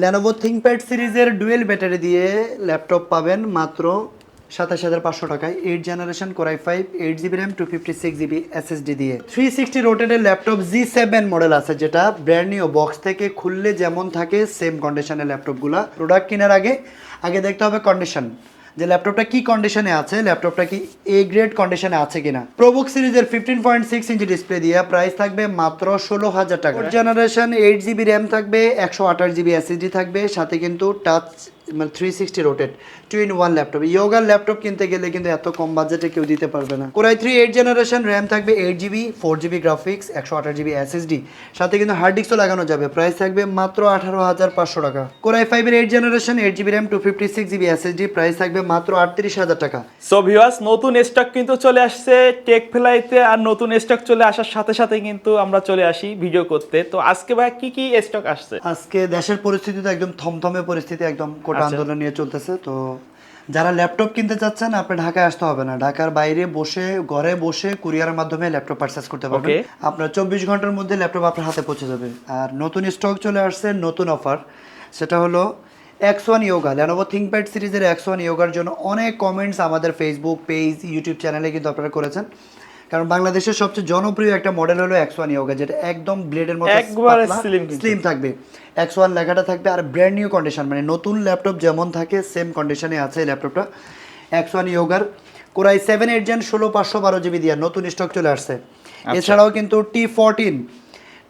Lenovo ThinkPad সিরিজের dual battery দিয়ে laptop পাবেন মাত্র সাতাশ হাজার পাঁচশো টাকায়। Eight generation core i five eight GB RAM two fifty six GB SSD দিয়ে। থ্রি সিক্সটি রোটেডের ল্যাপটপ জি সেভেন মডেল আছে যেটা ব্র্যান্ড নিউ বক্স থেকে খুললে যেমন থাকে সেম কন্ডিশনের ল্যাপটপগুলো প্রোডাক্ট কেনার আগে আগে দেখতে হবে কন্ডিশন যে ল্যাপটপটা কি কন্ডিশনে আছে, ল্যাপটপটা কি এ গ্রেড কন্ডিশনে আছে কিনা। প্রোবুক সিরিজের fifteen point six inch display দিয়ে প্রাইস থাকবে মাত্র ষোলো হাজার টাকা। জেনারেশন এইট জিবি র্যাম থাকবে, একশো আঠাশ জিবি এসএসডি থাকবে, সাথে কিন্তু টাচ মানে three sixty rotated two in one laptop ইয়োগার laptop কিনতে গেলে কিন্তু এত কম বাজেটে কেউ দিতে পারবে না। Core i three eight generation RAM থাকবে eight GB four GB graphics একশো আঠাশ জিবি এসএসডি সাথে কিন্তু হার্ড ডিস্কও লাগানো যাবে। প্রাইস থাকবে মাত্র আঠারো হাজার পাঁচশো টাকা। কোরাই ফাইভের eight generation eight GB RAM two fifty six GB SSD price থাকবে মাত্র আটত্রিশ হাজার টাকা। সো ভিউয়ার্স নতুন স্টক কিন্তু চলে আসছে টেক ফ্লাইতে আর নতুন স্টক চলে আসার সাথে সাথে কিন্তু আমরা চলে আসি ভিডিও করতে। তো আজকে ভাই কি কি স্টক আসছে? আজকে দেশের পরিস্থিতি তো একদম থমথমে পরিস্থিতি একদম কোটা আচ্ছা। আন্দোলন নিয়ে চলতেছে তো যারা ল্যাপটপ কিনতে চাচ্ছেন আপনি ঢাকায় আসতে হবে না। ঢাকার বাইরে বসে ঘরে বসে কুরিয়ারের মাধ্যমে ল্যাপটপ পারচেস করতে পারবেন। আপনার চব্বিশ ঘণ্টার মধ্যে ল্যাপটপ আপনার হাতে পৌঁছে যাবে। আর নতুন স্টক চলে আসছে নতুন অফার সেটা হলো X one Yoga Lenovo ThinkPad সিরিজের এক্স ওয়ান ইয়োগার জন্য অনেক কমেন্টস আমাদের ফেসবুক পেজ ইউটিউব চ্যানেলে কিন্তু আপনারা করেছেন। কারণ বাংলাদেশের সবচেয়ে জনপ্রিয় একটা মডেল হলো এক্স ওয়ান ইয়োগা যেটা একদম ব্লেডের মতো। স্লিম থাকবে। এক্স ওয়ান লেখাটা থাকবে আর ব্র্যান্ড নিউ কন্ডিশন মানে নতুন ল্যাপটপ যেমন থাকে সেম কন্ডিশনে আছে ল্যাপটপটা X one ইয়োগার core i seven eight gen ষোলো পাঁচশো বারো জিবি দিয়ে নতুন স্টক চলে আসছে। এছাড়াও কিন্তু টি ফোরটিন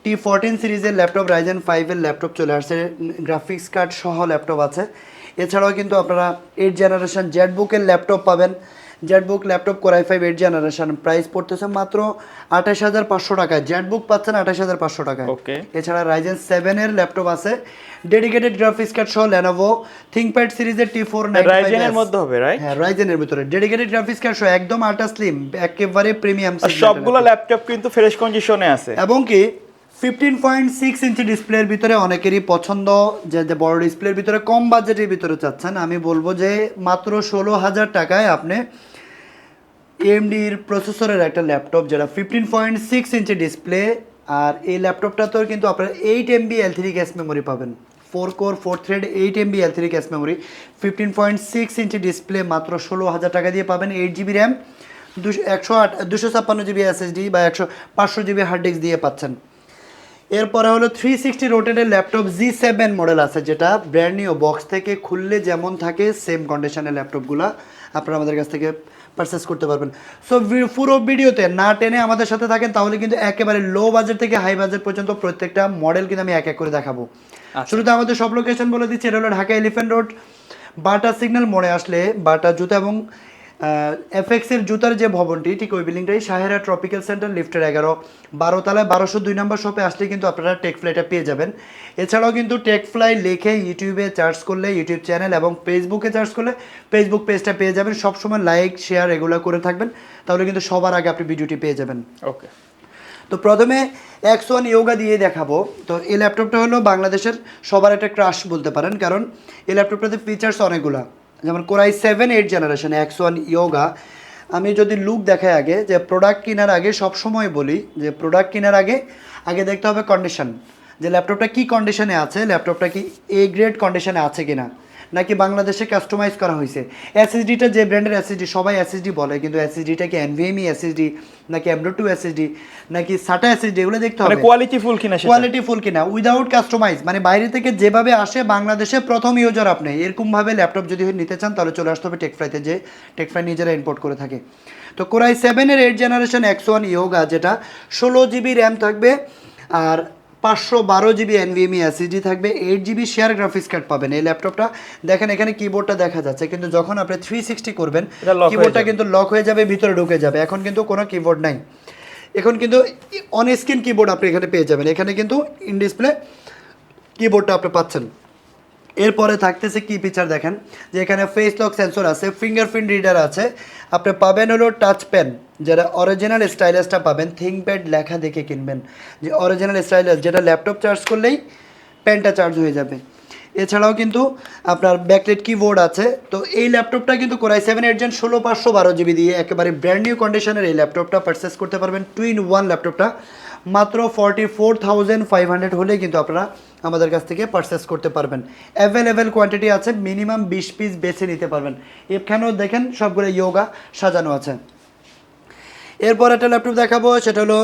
টি ফোরটিন সিরিজের ল্যাপটপ রাইজেন ফাইভের ল্যাপটপ চলে আসছে। গ্রাফিক্স কার্ড সহ ল্যাপটপ আছে। এছাড়াও কিন্তু আপনারা এইট জেনারেশন জেটবুকের ল্যাপটপ পাবেন। Jetbook laptop core i five eight generation price পড়তেছে মাত্র আঠাশ হাজার পাঁচশো টাকায় জেটবুক পাচ্ছেন আঠাশ হাজার পাঁচশো টাকায়. এছাড়া রাইজেন সেভেনের ল্যাপটপ আছে। ডেডিকেটেড গ্রাফিক্স কার্ড সহ লেনোভো থিংকপ্যাড সিরিজের টি ফোর রাইজেনের মধ্যে হবে রাইট হ্যাঁ রাইজেনের ভিতরে। ডেডিকেটেড গ্রাফিক্স কার্ড সহ একদম আল্ট্রা স্লিম একেবারে প্রিমিয়াম সবগুলো ল্যাপটপ কিন্তু ফ্রেশ কন্ডিশনে আছে। এবং কি? ফিফটিন পয়েন্ট সিক্স ইঞ্চি ডিসপ্লের ভিতরে অনেকেরই পছন্দ। যে যে বড় ডিসপ্লের ভিতরে কম বাজেটের ভিতরে চাচ্ছেন। আমি বলব যে মাত্র ষোলো হাজার টাকায় আপনি এমডির প্রসেসরের একটা ল্যাপটপ যেটা fifteen point six inch display আর এই ল্যাপটপটাতেও কিন্তু আপনারা eight MB L three cache memory পাবেন। Four core four thread eight MB L three cache memory fifteen point six inch display মাত্র ষোলো হাজার টাকা দিয়ে পাবেন এইট জিবি র্যাম দুশো একশো আট দুশো ছাপ্পান্ন জিবি এসএসডি বা একশো পাঁচশো জিবি হার্ড ডিস্ক দিয়ে পাচ্ছেন। এরপরে হলো থ্রি সিক্সটি রোটেডের ল্যাপটপ জি সেভেন মডেল আছে, যেটা ব্র্যান্ড নিউ বক্স থেকে খুললে যেমন থাকে সেম কন্ডিশনের ল্যাপটপগুলো আপনারা আমাদের কাছ থেকে পারচেস করতে পারবেন। সো পুরো ভিডিওতে না টেনে আমাদের সাথে থাকেন তাহলে কিন্তু একেবারে লো বাজেট থেকে হাই বাজেট পর্যন্ত প্রত্যেকটা মডেল কিন্তু আমি এক এক করে দেখাবো। শুরুতে আমাদের সব লোকেশন বলে দিচ্ছি এটা হলো Dhaka elephant road Bata signal মোড়ে আসলে বাটা জুতা এবং এফএক্স এর জুতার যে ভবনটি ঠিক ওই বিল্ডিংটাই সাহেরা ট্রপিক্যাল সেন্টার লিফটের এগারো। বারো তলায় বারোশো দুই নম্বর শপে আসলে কিন্তু আপনারা টেক ফ্লাইটা পেয়ে যাবেন। এছাড়াও কিন্তু টেক ফ্লাই লিখে ইউটিউবে চার্জ করলে ইউটিউব চ্যানেল এবং ফেসবুকে চার্জ করলে ফেসবুক পেজটা পেয়ে যাবেন। সবসময় লাইক শেয়ার এগুলো করে থাকবেন। তাহলে কিন্তু সবার আগে আপনি ভিডিওটি পেয়ে যাবেন। ওকে তো প্রথমে এক্স ওয়ান ইয়োগা দিয়ে দেখাবো। তো এই ল্যাপটপটা হলো বাংলাদেশের সবার একটা ক্রাশ বলতে পারেন। কারণ এই ল্যাপটপটাতে ফিচার্স অনেকগুলা। যেমন core i seven, eight generation, X one Yoga. আমি যদি লুক দেখাই আগে, যে প্রোডাক্ট কেনার আগে সবসময় বলি যে প্রোডাক্ট কেনার আগে আগে দেখতে হবে কন্ডিশন যে ল্যাপটপটা কী কন্ডিশনে আছে ল্যাপটপটা কি এ গ্রেড কন্ডিশনে আছে কিনা। নাকি বাংলাদেশে কাস্টমাইজ করা হয়েছে? এসএসডিটা যে ব্র্যান্ডের এসএসডি সবাই এসএসডি বলে কিন্তু এসএসডিটা কি এনভিএমই এসএসডি নাকি এমডো টু এসএসডি নাকি সাটা এসএসডি এগুলো দেখতে মানে হবে। কোয়ালিটি ফুল কিনা কোয়ালিটি ফুল কিনা উইদাউট কাস্টমাইজ মানে বাইরে থেকে যেভাবে আসে বাংলাদেশে প্রথম ইউজার আপনি। এরকম ভাবে ল্যাপটপ যদি নিতে চান তাহলে চলে আসতে হবে টেকফ্রাইতে যে টেকফ্রাই নিজেরা ইম্পোর্ট করে থাকে। তো কোরাই সেভেনের eight generation X one Yoga যেটা ষোলো জিবি র্যাম থাকবে আর পাঁচশো বারো জিবি এনভিএমই এসএসডি থাকবে eight GB share graphics card পাবেন এই ল্যাপটপটা দেখেন এখানে কিবোর্ডটা দেখা যাচ্ছে কিন্তু যখন আপনি থ্রি সিক্সটি করবেন কিবোর্ডটা কিন্তু লক হয়ে যাবে ভিতরে ঢুকে যাবে। এখন কিন্তু কোনো কিবোর্ড নাই। এখন কিন্তু অন স্ক্রিন কিবোর্ড আপনি এখানে পেয়ে যাবেন। এখানে কিন্তু ইন ডিসপ্লে কিবোর্ডটা আপনি পাচ্ছেন। এরপরে থাকতেছে কি ফিচার দেখেন? যে এখানে ফেস লক সেন্সর আছে ফিঙ্গারপ্রিন্ট রিডার আছে। আপনি পাবেন হলো টাচ পেন যেটা অরিজিনাল স্টাইলাসটা পাবেন থিংকপ্যাড লেখা দেখে কিনবেন। যে অরিজিনাল স্টাইলাস যেটা ল্যাপটপ চার্জ করলেই পেনটা চার্জ হয়ে যাবে। এছাড়াও কিন্তু আপনার ব্যাকলেট কিবোর্ড আছে। তো এই ল্যাপটপটা কিন্তু কোরাই সেভেন এইট জেন ষোলো পাঁচশো বারো জিবি দিয়ে একেবারে ব্র্যান্ড নিউ কন্ডিশনের এই ল্যাপটপটা পারচেস করতে পারবেন। টু ইন ওয়ান ল্যাপটপটা মাত্র forty four thousand five hundred হলে কিন্তু আপনারা আমাদের কাছ থেকে পারচেস করতে পারবেন। অ্যাভেলেবেল কোয়ান্টিটি আছে মিনিমাম বিশ পিস বেছে নিতে পারবেন। এখানেও দেখেন সবগুলো ইয়োগা সাজানো আছে। এরপর একটা ল্যাপটপ দেখাবো, সেটা হলো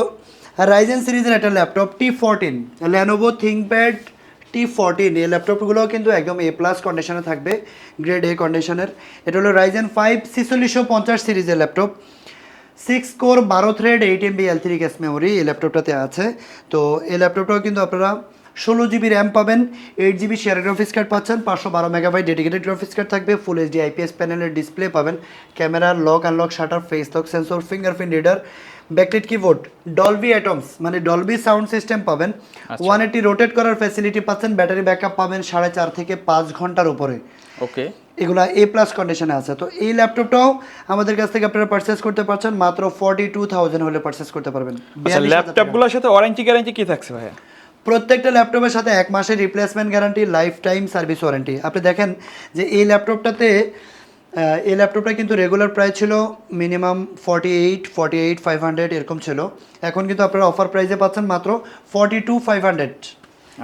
রাইজেন সিরিজের একটা laptop T fourteen Lenovo ThinkPad T fourteen এই ল্যাপটপগুলো কিন্তু একদম এ প্লাস কন্ডিশনে থাকবে গ্রেড এ কন্ডিশনের এটা হলো রাইজেন ফাইভ ছিচল্লিশশো পঞ্চাশ সিরিজের ল্যাপটপ সিক্স কোর বারো thread eight MB L three cache memory এই ল্যাপটপটাতে আছে। তো এই ল্যাপটপটাও কিন্তু আপনারা ষোলো জিবি র্যাম পাবেন eight GB share graphics card পাচ্ছেন পাঁচশো বারো মেগাবাইট ডেডিকেটেড গ্রাফিক্স কার্ড থাকবে ফুল এইচডি আইপিএস প্যানেলের ডিসপ্লে পাবেন ক্যামেরার lock unlock shutter face lock sensor fingerprint reader backlit keyboard Dolby Atmos মানে ডলবি সাউন্ড সিস্টেম পাবেন। ওয়ান এইটি রোটেট করার ফ্যাসিলিটি পাচ্ছেন ব্যাটারি ব্যাকআপ পাবেন সাড়ে চার থেকে পাঁচ ঘণ্টার উপরে। ওকে এগুলা এ প্লাস কন্ডিশনে আছে। তো এই ল্যাপটপটাও আমাদের কাছ থেকে আপনারা পারচেস করতে পারছেন মাত্র ফর্টি টু থাউজেন্ড হলে পারচেস করতে পারবেন। আচ্ছা 42,000 ল্যাপটপগুলোর সাথে ওয়ারেন্টি গ্যারেন্টি কি থাকছে ভাইয়া? প্রত্যেকটা ল্যাপটপের সাথে এক মাসের replacement guarantee life time service warranty আপনি দেখেন যে এই ল্যাপটপটাতে এই ল্যাপটপটা কিন্তু রেগুলার প্রাইস ছিল minimum forty eight forty eight five hundred এরকম ছিল। এখন কিন্তু আপনারা অফার প্রাইসে পাচ্ছেন মাত্র ফর্টি টু ফাইভ হান্ড্রেড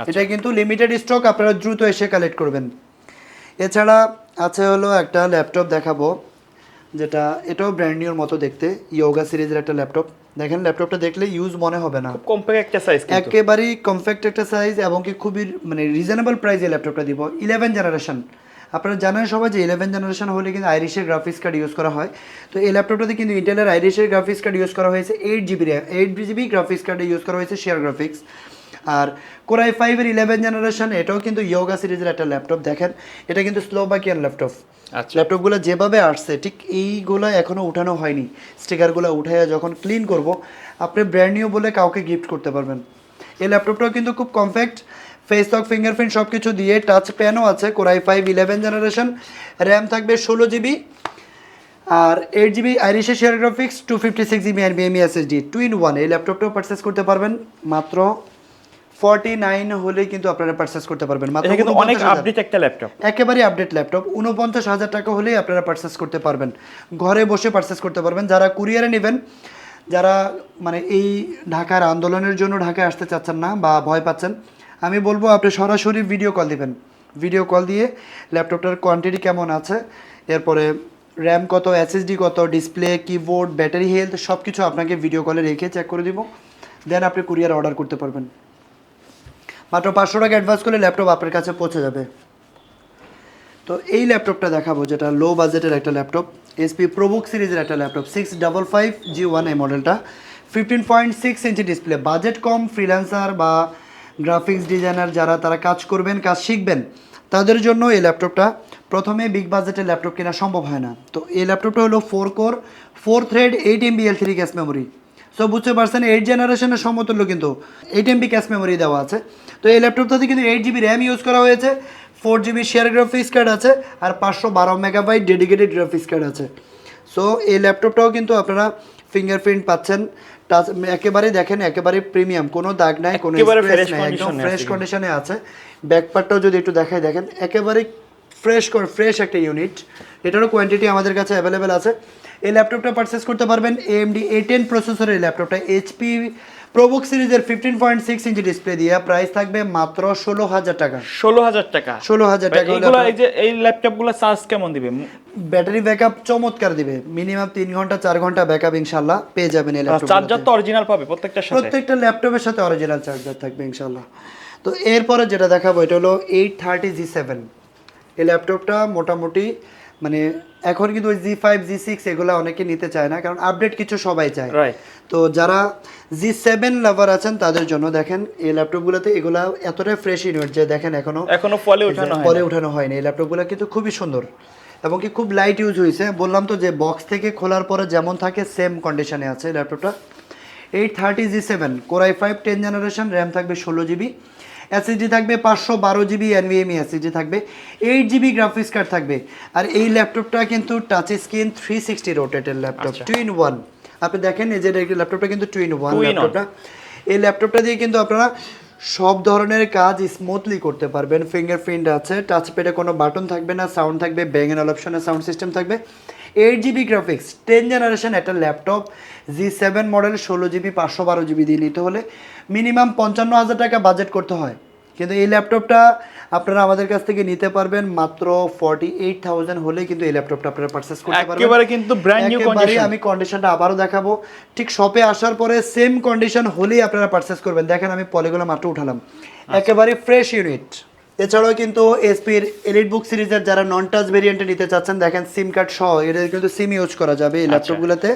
এটা কিন্তু লিমিটেড স্টক আপনারা দ্রুত এসে কালেক্ট করবেন। এছাড়া আছে হলো একটা ল্যাপটপ দেখাবো যেটা এটাও ব্র্যান্ড নিউর মতো দেখতে ইয়োগা সিরিজের একটা ল্যাপটপ। দেখেন ল্যাপটপটা দেখলে ইউজ মনে হবে না। কম্প্যাক্ট একটা সাইজ একেবারেই কমফ্যাক্ট একটা সাইজ এবং কি খুবই মানে রিজনেবল প্রাইসে ল্যাপটপটা দিব। ইলেভেন জেনারেশন আপনারা জানেন সবাই যে ইলেভেন জেনারেশন হলে কিন্তু আইরিশের গ্রাফিক্স কার্ড ইউজ করা হয়। তো এই ল্যাপটপটাতে কিন্তু ইন্টেলের আইরিশের গ্রাফিক্স কার্ড ইউজ করা হয়েছে। Eight GB eight GB graphics কার্ডে ইউজ করা হয়েছে শেয়ার গ্রাফিক্স আর কোরাই ফাইভের ইলেভেন জেনারেশন এটাও কিন্তু ইয়োগা সিরিজের একটা ল্যাপটপ দেখেন। এটা কিন্তু স্লোবাকিয়ান ল্যাপটপ ল্যাপটপগুলো যেভাবে আসছে ঠিক এইগুলো এখনও উঠানো হয়নি। স্টিকারগুলো উঠাইয়া যখন ক্লিন করব আপনি ব্র্যান্ড নিউ বলে কাউকে গিফট করতে পারবেন। এই ল্যাপটপটাও কিন্তু খুব কমফ্যাক্ট ফেস লক ফিঙ্গারপ্রিন্ট সব কিছু দিয়ে টাচ প্যানও আছে core i five eleven generation RAM থাকবে ষোলো জিবি আর eight GB আইরিশে share graphics two fifty six GB R NVMe SSD two in one এই ল্যাপটপটাও পারচেস করতে পারবেন মাত্র ফর্টি নাইন হলে কিন্তু আপনারা পারচেস করতে পারবেন। মাত্র কিন্তু অনেক 49,000 আপডেট একটা ল্যাপটপ একেবারে আপডেট ল্যাপটপ উনপঞ্চাশ হাজার টাকা হলেই আপনারা পারচেস করতে পারবেন। ঘরে বসে পারচেস করতে পারবেন। যারা কুরিয়ারে নেবেন যারা মানে এই ঢাকার আন্দোলনের জন্য ঢাকায় আসতে চাচ্ছেন না বা ভয় পাচ্ছেন আমি বলব আপনি সরাসরি ভিডিও কল দিবেন। ভিডিও কল দিয়ে ল্যাপটপটার কোয়ান্টিটি কেমন আছে এরপরে র্যাম কত এসএসডি কত ডিসপ্লে কিবোর্ড ব্যাটারি হেলথ সব কিছু আপনাকে ভিডিও কলে রেখে চেক করে দিব। দেন আপনি কুরিয়ার অর্ডার করতে পারবেন। মাত্র পাঁচশো টাকা অ্যাডভান্স করলে ল্যাপটপ আপনার কাছে পৌঁছে যাবে। তো এই ল্যাপটপটা দেখাবো, যেটা লো বাজেটের একটা ল্যাপটপ এসপি প্রবুক সিরিজের একটা laptop six double five G one এই মডেলটা fifteen point six inch display budget কম ফ্রিল্যান্সার বা গ্রাফিক্স ডিজাইনার যারা তারা কাজ করবেন, কাজ শিখবেন, তাদের জন্য এই ল্যাপটপটা প্রথমে বিগ বাজেটের ল্যাপটপ কেনা সম্ভব হয় না। তো এই ল্যাপটপটা হলো four core four thread eight MB L three cache memory so বুঝতে পারছেন এইট জেনারেশনের সমতুল্য কিন্তু এইট এমবি ক্যাশ মেমোরি দেওয়া আছে। তো এই ল্যাপটপটাতে কিন্তু এইট জিবি র্যাম ইউজ করা হয়েছে four GB share graphics card আছে আর পাঁচশো বারো মেগাবাইট ডেডিকেটেড গ্রাফিক্স কার্ড আছে। সো এই ল্যাপটপটাও কিন্তু আপনারা ফিঙ্গারপ্রিন্ট পাচ্ছেন টাচ একেবারে দেখেন একেবারে প্রিমিয়াম কোনো দাগ নাই কোনো নাই একদম ফ্রেশ কন্ডিশনে আছে ব্যাকপার্টটাও যদি একটু দেখাই দেখেন একেবারে ফ্রেশ ফ্রেশ একটা ইউনিট এটারও কোয়ান্টিটি আমাদের কাছে অ্যাভেলেবেল আছে। এই ল্যাপটপটা পারচেস করতে পারবেন এএমডি এ টেন প্রসেসরের এই ল্যাপটপটা এইচপি প্রোবুক সিরিজের fifteen point six inch display দিয়ে। প্রাইস থাকবে মাত্র ষোলো হাজার টাকা। ষোলো হাজার টাকা। ষোলো হাজার টাকা এই যে এই ল্যাপটপগুলো চার্জ কেমন দিবে? ব্যাটারি ব্যাকআপ চমৎকার দিবে। মিনিমাম তিন ঘণ্টা চার ঘণ্টা ব্যাকআপ ইনশাল্লাহ পেয়ে যাবেন এই ল্যাপটপ চার্জার তো অরিজিনাল পাবে প্রত্যেকটার সাথে। প্রত্যেকটা ল্যাপটপের সাথে অরিজিনাল চার্জার থাকবে ইনশাল্লাহ। তো এরপরে যেটা দেখাবো এটা হলো এইট থার্টি জি সেভেন এই ল্যাপটপটা মোটামুটি মানে এখন কিন্তু ওই জি ফাইভ জি সিক্স এগুলো অনেকে নিতে চায় না কারণ আপডেট কিছু সবাই চায়। তো যারা জি সেভেন লাভার আছেন তাদের জন্য দেখেন এই ল্যাপটপগুলোতে এগুলা এতটাই ফ্রেশ ইউনিট যে দেখেন এখনও এখনও ফলে ওঠানো হয় পরে উঠানো হয়নি। এই ল্যাপটপগুলো কিন্তু খুবই সুন্দর এবং কি খুব লাইট ইউজ হয়েছে বললাম তো যে বক্স থেকে খোলার পরে যেমন থাকে সেম কন্ডিশনে আছে ল্যাপটপটা eight thirty G seven core i five ten generation RAM থাকবে ষোলো জিবি এসএসডি থাকবে পাঁচশো বারো জিবি এনভিএমই এসএসডি থাকবে এইট জিবি গ্রাফিক্স কার্ড থাকবে। আর এই ল্যাপটপটা কিন্তু টাচ স্ক্রিন থ্রি সিক্সটি রোটেটের ল্যাপটপ টু ইন ওয়ান আপনি দেখেন এই যে ল্যাপটপটা কিন্তু টু ইন ওয়ান। ল্যাপটপটা এই ল্যাপটপটা দিয়ে কিন্তু আপনারা সব ধরনের কাজ স্মুথলি করতে পারবেন। ফিঙ্গারপ্রিন্ট আছে টাচ প্যাডে কোনো বাটন থাকবে না সাউন্ড থাকবে ব্যাং অ্যান্ড অপশনের সাউন্ড সিস্টেম থাকবে। Eight GB graphics ten generation একটা ল্যাপটপ জি সেভেন মডেল ষোলো জিবি পাঁচশো বারো জিবি দিয়ে নিতে হলে মিনিমাম পঞ্চান্ন হাজার টাকা বাজেট করতে হয়। কিন্তু এই ল্যাপটপটা আপনারা আমাদের কাছ থেকে নিতে পারবেন মাত্র ফর্টি এইট থাউজেন্ড হলে কিন্তু এই ল্যাপটপটা আপনারা পারচেস করতে পারবেন। একেবারে কিন্তু ব্র্যান্ড নিউ কন্ডিশন আমি কন্ডিশনটা আবারও দেখাবো। ঠিক শপে আসার পরে সেম কন্ডিশন হলেই আপনারা পারচেস করবেন। দেখেন আমি পলিগুলো মাত্র উঠালাম। একেবারে ফ্রেশ ইউনিট এছাড়াও কিন্তু এসপির এলিট বুক সিরিজের যারা নন টাচ ভেরিয়েন্টে নিতে চাচ্ছেন দেখেন সিম কার্ড সহ এটা কিন্তু সিম ইউজ করা যাবে এই ল্যাপটপগুলোতে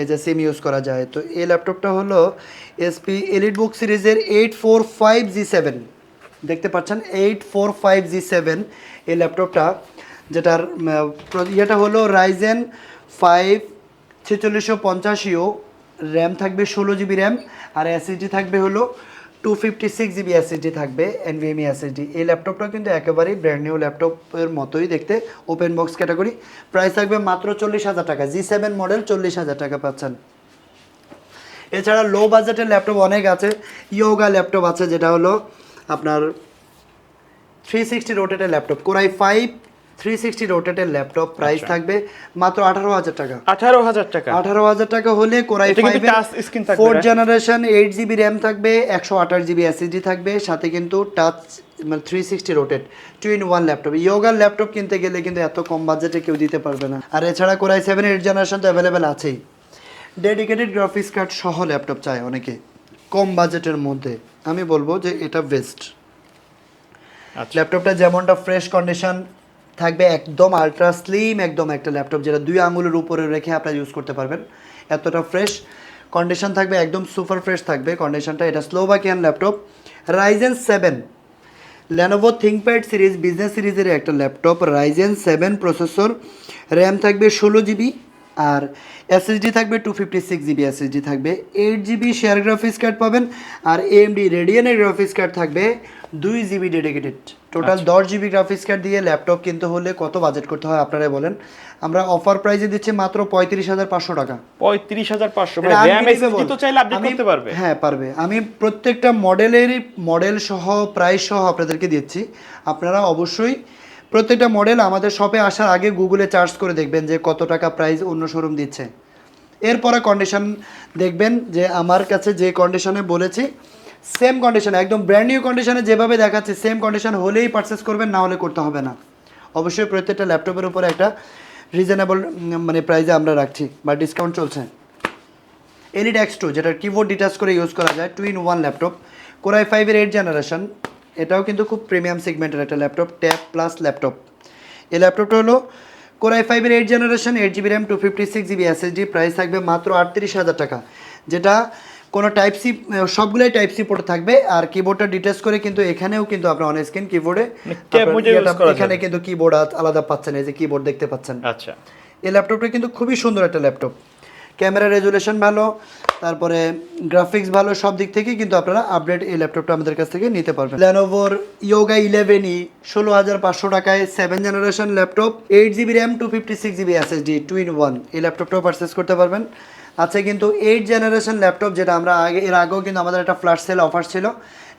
এই যে সিম ইউজ করা যায়। তো এই ল্যাপটপটা হলো এসপি এলিট বুক সিরিজের eight four five G seven দেখতে পাচ্ছেন eight four five G seven এই ল্যাপটপটা যেটার ইয়েটা হলো রাইজেন ফাইভ ছেচল্লিশশো পঞ্চাশিও র্যাম থাকবে ষোলো জিবি র্যাম আর এসএসডি থাকবে হলো two fifty six GB SSD থাকবে এনভিএমই এসএসডি এই ল্যাপটপটা কিন্তু একেবারেই ব্র্যান্ড নিউ ল্যাপটপের মতোই দেখতে ওপেন বক্স ক্যাটাগরি প্রাইস থাকবে মাত্র চল্লিশ হাজার টাকা জি সেভেন মডেল চল্লিশ হাজার টাকা পাচ্ছেন। এছাড়া লো বাজেটের ল্যাপটপ অনেক আছে ইয়োগা ল্যাপটপ আছে, যেটা হলো আপনার three sixty রোটেটের laptop. Core i five three sixty রোটেটের laptop price থাকবে মাত্র আঠারো হাজার টাকা। আঠারো হাজার টাকা। আঠারো হাজার টাকা হলে core i five four generation eight GB RAM থাকবে একশো আঠাশ জিবি এসএসডি থাকবে সাথে কিন্তু টাচ মানে three sixty rotate two in one laptop ইয়োগার laptop কিনতে গেলে কিন্তু এত কম বাজেটে কেউ দিতে পারবে না। আর এছাড়া core i seven eight generation তো অ্যাভেলেবেল আছেই। ডেডিকেটেড গ্রাফিক্স কার্ড সহ ল্যাপটপ চায় অনেকে কম বাজেটের মধ্যে। আমি বলব যে এটা বেস্ট আচ্ছা। ল্যাপটপটা যেমনটা ফ্রেশ কন্ডিশন থাকবে একদম আলট্রা স্লিম একদম একটা ল্যাপটপ যেটা দুই আঙুলের উপরে রেখে আপনারা ইউজ করতে পারবেন। এতটা ফ্রেশ কন্ডিশন থাকবে একদম সুপার ফ্রেশ থাকবে। কন্ডিশনটা এটা স্লো বা Slovakian laptop Ryzen seven Lenovo ThinkPad series business সিরিজের একটা laptop Ryzen seven processor RAM থাকবে ষোলো জিবি আর এসএসডি থাকবে two fifty six GB SSD থাকবে। Eight GB share graphics card পাবেন আর এএমডি রেডিয়ানের গ্রাফিক্স কার্ড থাকবে দুই জিবি ডেডিকেটেড টোটাল দশ জিবি গ্রাফিক্স কার্ড দিয়ে ল্যাপটপ কিনতে হলে কত বাজেট করতে হয় আপনারাই বলেন। আমরা অফার প্রাইসে দিচ্ছি মাত্র পঁয়ত্রিশ হাজার পাঁচশো টাকা। পঁয়ত্রিশ হাজার পাঁচশো করতে পারবে। হ্যাঁ পারবে। আমি প্রত্যেকটা মডেলেরই মডেল সহ প্রাইস সহ আপনাদেরকে দিচ্ছি। আপনারা অবশ্যই প্রত্যেকটা মডেল আমাদের শপে আসার আগে গুগলে চার্জ করে দেখবেন যে কত টাকা প্রাইস অন্য শোরুম দিচ্ছে। এরপরে কন্ডিশন দেখবেন যে আমার কাছে যে কন্ডিশনে বলেছি সেম কন্ডিশনে একদম ব্র্যান্ড নিউ কন্ডিশনে যেভাবে দেখাচ্ছে সেম কন্ডিশন হলেই পারচেস করবেন, না হলে করতে হবে না। অবশ্যই প্রত্যেকটা ল্যাপটপের উপরে একটা রিজনেবল মানে প্রাইসে আমরা রাখছি বা ডিসকাউন্ট চলছে। এলিড এক্স টু যেটা কিবোর্ড ডিটাচ করে ইউজ করা যায় two in one laptop core i ফাইভের এইট জেনারেশন এটাও কিন্তু খুব প্রিমিয়াম সেগমেন্টের একটা ল্যাপটপ ট্যাব প্লাস ল্যাপটপ এই ল্যাপটপটা হলো কোরাই ফাইভের eight generation eight GB RAM two fifty six GB SSD price থাকবে মাত্র আটত্রিশ হাজার টাকা। যেটা কোনো টাইপ সি সবগুলোই টাইপ সি পোর্ট থাকবে আর কিবোর্ডটা ডিটেচ করে কিন্তু এখানেও কিন্তু আপনার অন স্ক্রিন কিবোর্ডে। এখানে কিন্তু কিবোর্ড আলাদা পাচ্ছেন এই যে কিবোর্ড দেখতে পাচ্ছেন। আচ্ছা। এই ল্যাপটপটা কিন্তু খুবই সুন্দর একটা ল্যাপটপ ক্যামেরা রেজুলেশন ভালো, তারপরে গ্রাফিক্স ভালো, সব দিক থেকেই কিন্তু আপনারা আপডেট এই ল্যাপটপটা আমাদের কাছ থেকে নিতে পারবেন। ল্যানোভোর ইয়োগা ইলেভেন ই ষোলো হাজার পাঁচশো টাকায় seven generation laptop eight GB RAM two fifty six GB SSD two in one এই ল্যাপটপটাও পারচেস করতে পারবেন। আছে কিন্তু এইট জেনারেশন ল্যাপটপ যেটা আমরা আগে, এর আগেও কিন্তু আমাদের একটা ফ্ল্যাশ সেল অফার ছিল,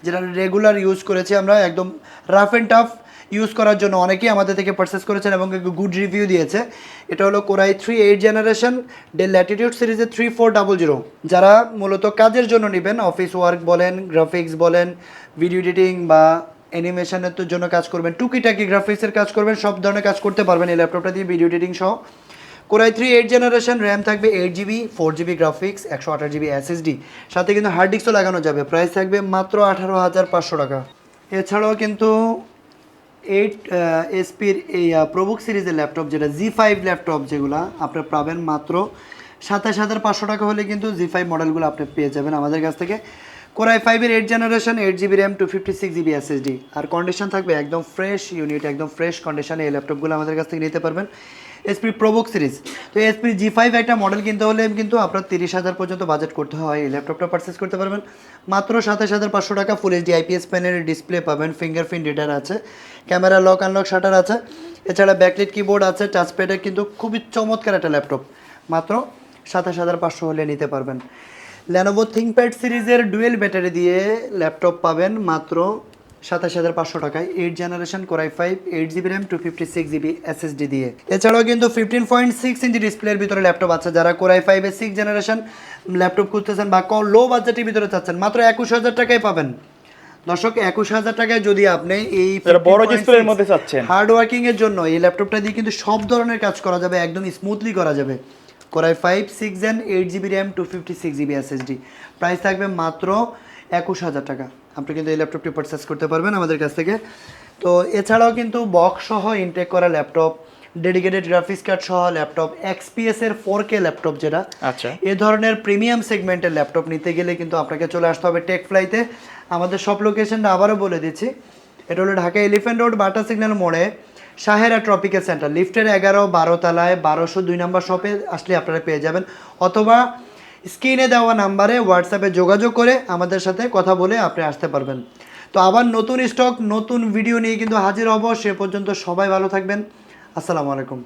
যেটা রেগুলার ইউজ করেছি আমরা, একদম রাফ অ্যান্ড টাফ ইউজ করার জন্য অনেকেই আমাদের থেকে পারচেস করেছেন এবং গুড রিভিউ দিয়েছে। এটা হলো core i three eight generation Dell Latitude সিরিজের থ্রি ফোর ডাবল জিরো যারা মূলত কাজের জন্য নেবেন অফিস ওয়ার্ক বলেন গ্রাফিক্স বলেন ভিডিও এডিটিং বা অ্যানিমেশনের জন্য কাজ করবেন, টুকিটাকি গ্রাফিক্সের কাজ করবেন, সব ধরনের কাজ করতে পারবেন এই ল্যাপটপটা দিয়ে ভিডিও এডিটিং সহ। Core i three eight generation RAM থাকবে eight GB four GB graphics একশো আঠাশ জিবি এসএসডি সাথে কিন্তু হার্ড ডিস্কও লাগানো যাবে। প্রাইস থাকবে মাত্র আঠারো হাজার পাঁচশো টাকা। এছাড়াও কিন্তু এইট এসপির এই প্রবুক সিরিজের ল্যাপটপ, যেটা জি ফাইভ ল্যাপটপ যেগুলো আপনি পাবেন মাত্র সাতাশ হাজার পাঁচশো টাকা হলে কিন্তু জি ফাইভ মডেলগুলো আপনি পেয়ে যাবেন আমাদের কাছ থেকে। কোরআই ফাইভের eight generation eight GB RAM two fifty six GB SSD আর কন্ডিশন থাকবে একদম ফ্রেশ ইউনিট একদম ফ্রেশ কন্ডিশনে এই ল্যাপটপগুলো আমাদের কাছ থেকে নিতে পারবেন। এসপি প্রবুক সিরিজ তো এসপি জি ফাইভ একটা মডেল কিনতে হলে কিন্তু আপনার তিরিশ হাজার পর্যন্ত বাজেট করতে হয়। এই ল্যাপটপটা পারচেস করতে পারবেন। মাত্র সাতাশ হাজার পাঁচশো টাকা ফুল এইচডি আইপিএস প্যানের ডিসপ্লে পাবেন। ফিঙ্গারপ্রিন্ট রিডার আছে। ক্যামেরা লক আনলক শাটার আছে। এছাড়া ব্যাকলিট কিবোর্ড আছে। টাচপ্যাডে কিন্তু খুবই চমৎকার একটা ল্যাপটপ মাত্র সাতাশ হাজার পাঁচশো হলে নিতে পারবেন। ল্যানোভো থিঙ্কপ্যাড সিরিজের ডুয়েল ব্যাটারি দিয়ে ল্যাপটপ পাবেন। মাত্র সাতাশ হাজার পাঁচশো টাকায় eight generation core i five eight GB RAM two fifty six GB SSD দিয়ে। এছাড়াও কিন্তু ফিফটিন পয়েন্ট সিক্স ইঞ্চি ডিসপ্লের ভিতরে ল্যাপটপ আছে। যারা কোরাই ফাইভের সিক্স জেনারেশন ল্যাপটপ খুঁজতেছেন বা লো বাজেটের ভিতরে চাচ্ছেন মাত্র একুশ হাজার টাকায় পাবেন। দর্শক একুশ হাজার টাকায় যদি আপনি এই বড় ডিসপ্লের মধ্যে চাচ্ছেন। হার্ড ওয়ার্কিং এর জন্য এই ল্যাপটপটা দিয়ে কিন্তু সব ধরনের কাজ করা যাবে একদম স্মুথলি করা যাবে। Core i five six and eight GB RAM two fifty six GB SSD price থাকবে মাত্র একুশ হাজার টাকা। আপনি কিন্তু এই ল্যাপটপটি পারচেস করতে পারবেন আমাদের কাছ থেকে। তো এছাড়াও কিন্তু বক্স সহ ইনটেক করা ল্যাপটপ ডেডিকেটেড গ্রাফিক্স কার্ড সহ ল্যাপটপ এক্সপিএস এর ফোর কে ল্যাপটপ যেটা আচ্ছা। এ ধরনের প্রিমিয়াম সেগমেন্টের ল্যাপটপ নিতে গেলে কিন্তু আপনাকে চলে আসতে হবে টেক ফ্লাইতে আমাদের সব লোকেশনটা আবারও বলে দিচ্ছি। এটা হলো Dhaka elephant road Bata signal মোড়ে সাহেরা ট্রপিক্যাল সেন্টার লিফটের এগারো বারো তলায় বারোশো দুই নম্বর শপে আসলে আপনারা পেয়ে যাবেন। অথবা স্ক্রিনে দেওয়া নাম্বারে হোয়াটসঅ্যাপে যোগাযোগ করে আমাদের সাথে কথা বলে আপনি আসতে পারবেন। তো আবার নতুন স্টক নতুন ভিডিও নিয়ে কিন্তু হাজির হব। সে পর্যন্ত সবাই ভালো থাকবেন। আসসালামু আলাইকুম।